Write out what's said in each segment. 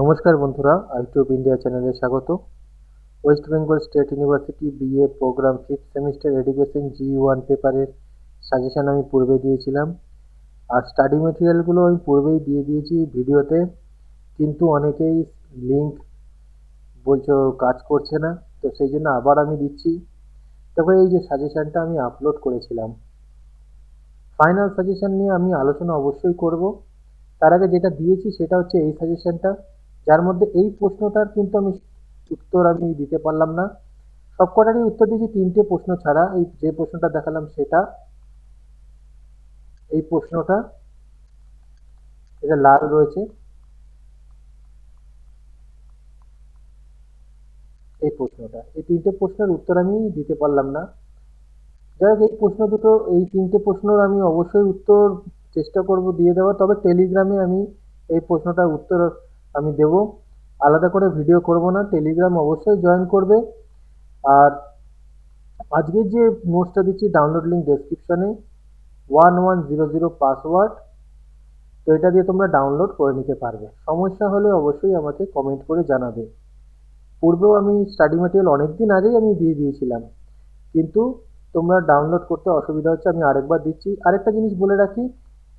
নমস্কার বন্ধুরা আইটিউব ইন্ডিয়া চ্যানেলে স্বাগত। West Bengal State University BA programme fifth semester education G one পেপারের সাজেশন আমি পূর্বে দিয়েছিলাম। আর স্টাডি মেটেরিয়ালগুলো আমি পূর্বেই দিয়ে দিয়েছি ভিডিওতে, কিন্তু অনেকেই লিঙ্ক বলছো কাজ করছে না, তো সেই জন্য আবার আমি দিচ্ছি। তবে এই যে সাজেশানটা আমি আপলোড করেছিলাম। ফাইনাল সাজেশান নিয়ে আমি আলোচনা অবশ্যই করব। তার আগে যেটা দিয়েছি সেটা হচ্ছে এই সাজেশনটা। যার মধ্যে এই প্রশ্নটার কিন্তু আমি উত্তর আমি দিতে পারলাম না। সবকটারই উত্তর দিয়েছি, তিনটে প্রশ্ন ছাড়া। এই যে প্রশ্নটা দেখালাম সেটা, এই প্রশ্নটা, এটা লাল রয়েছে। এই প্রশ্নটা, এই তিনটে প্রশ্নের উত্তর আমি দিতে পারলাম না। যাই হোক, এই প্রশ্ন দুটো, এই তিনটে প্রশ্নর আমি অবশ্যই উত্তর চেষ্টা করব দিয়ে দেওয়া। তবে টেলিগ্রামে আমি এই প্রশ্নটার উত্তর আমি দেব। আলাদা করে ভিডিও করব না টেলিগ্রাম অবশ্যই জয়েন করবে। আর আজকে যে নোটসটা দিচ্ছি ডাউনলোড লিঙ্ক ডেসক্রিপশনে one one zero zero password তো এটা দিয়ে তোমরা ডাউনলোড করে নিতে পারবে। সমস্যা হলে অবশ্যই আমাকে কমেন্ট করে জানাবে। পূর্বেও আমি স্টাডি ম্যাটেরিয়াল অনেক দিন আগেই আমি দিয়ে দিয়েছিলাম। কিন্তু তোমরা ডাউনলোড করতে অসুবিধা হচ্ছে, আমি আরেকবার দিচ্ছি। আরেকটা জিনিস বলে রাখি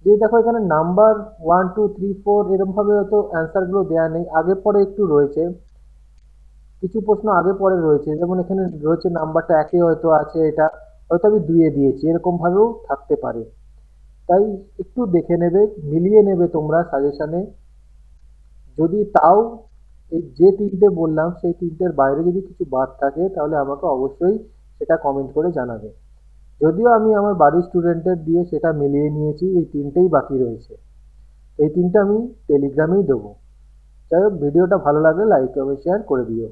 যে দেখো এখানে number one two three four এরমভাবে হয়তো অ্যান্সারগুলো দেওয়া নেই। আগে পরে একটু রয়েছে। কিছু প্রশ্ন আগে পরে রয়েছে। যেমন এখানে রয়েছে নাম্বারটা একে হয়তো আছে, এটা হয়তো আমি দুইয়ে দিয়েছি। এরকমভাবেও থাকতে পারে। তাই একটু দেখে নেবে, মিলিয়ে নেবে তোমরা সাজেশানে যদি তাও এই যে তিনটে বললাম, সেই তিনটের বাইরে যদি কিছু বাদ থাকে, তাহলে আমাকে অবশ্যই সেটা কমেন্ট করে জানাবে। যদিও আমি আমার বাড়ির স্টুডেন্টের দিয়ে সেটা মিলিয়ে নিয়েছি, এই তিনটেই বাকি রয়েছে। এই তিনটে আমি টেলিগ্রামেই দেবো। যাই হোক, ভিডিওটা ভালো লাগলে লাইক এবং শেয়ার করে দিও।